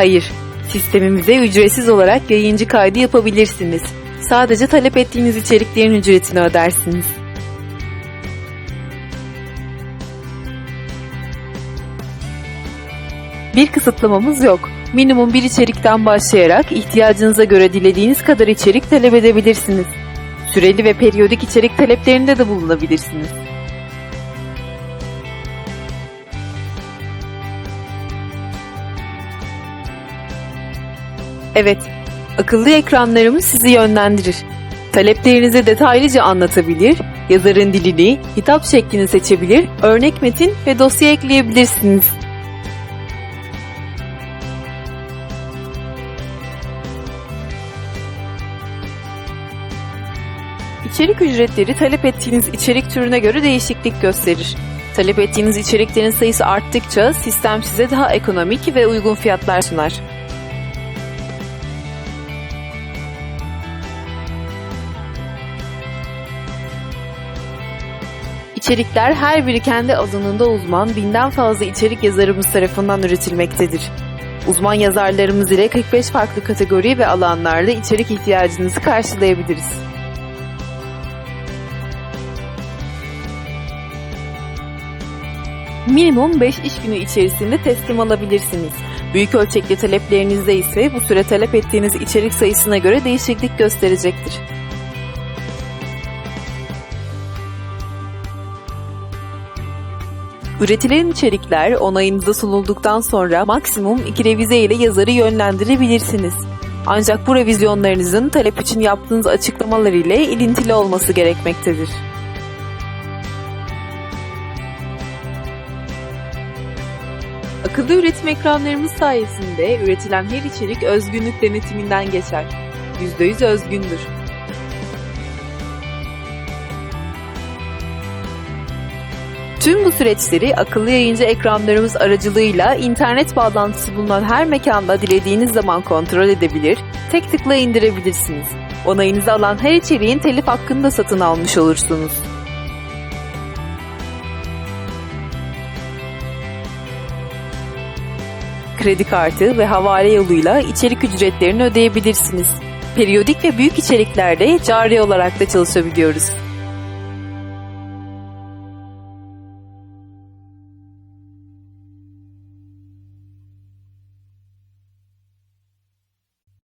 Hayır, sistemimize ücretsiz olarak yayıncı kaydı yapabilirsiniz. Sadece talep ettiğiniz içeriklerin ücretini ödersiniz. Bir kısıtlamamız yok. Minimum bir içerikten başlayarak ihtiyacınıza göre dilediğiniz kadar içerik talep edebilirsiniz. Süreli ve periyodik içerik taleplerinde de bulunabilirsiniz. Evet, akıllı ekranlarımız sizi yönlendirir. Taleplerinizi detaylıca anlatabilir, yazarın dilini, hitap şeklini seçebilir, örnek metin ve dosya ekleyebilirsiniz. İçerik ücretleri talep ettiğiniz içerik türüne göre değişiklik gösterir. Talep ettiğiniz içeriklerin sayısı arttıkça sistem size daha ekonomik ve uygun fiyatlar sunar. İçerikler her biri kendi alanında uzman binden fazla içerik yazarımız tarafından üretilmektedir. Uzman yazarlarımız ile 45 farklı kategori ve alanlarda içerik ihtiyacınızı karşılayabiliriz. Minimum 5 iş günü içerisinde teslim alabilirsiniz. Büyük ölçekli taleplerinizde ise bu süre talep ettiğiniz içerik sayısına göre değişiklik gösterecektir. Üretilen içerikler onayınıza sunulduktan sonra maksimum 2 revize ile yazarı yönlendirebilirsiniz. Ancak bu revizyonlarınızın talep için yaptığınız açıklamalar ile ilintili olması gerekmektedir. Akıllı üretim ekranlarımız sayesinde üretilen her içerik özgünlük denetiminden geçer. %100 özgündür. Tüm bu süreçleri akıllı yayıncı ekranlarımız aracılığıyla internet bağlantısı bulunan her mekanda dilediğiniz zaman kontrol edebilir, tek tıkla indirebilirsiniz. Onayınızı alan her içeriğin telif hakkını da satın almış olursunuz. kredi kartı ve havale yoluyla içerik ücretlerini ödeyebilirsiniz. Periyodik ve büyük içeriklerde cari olarak da çalışabiliyoruz.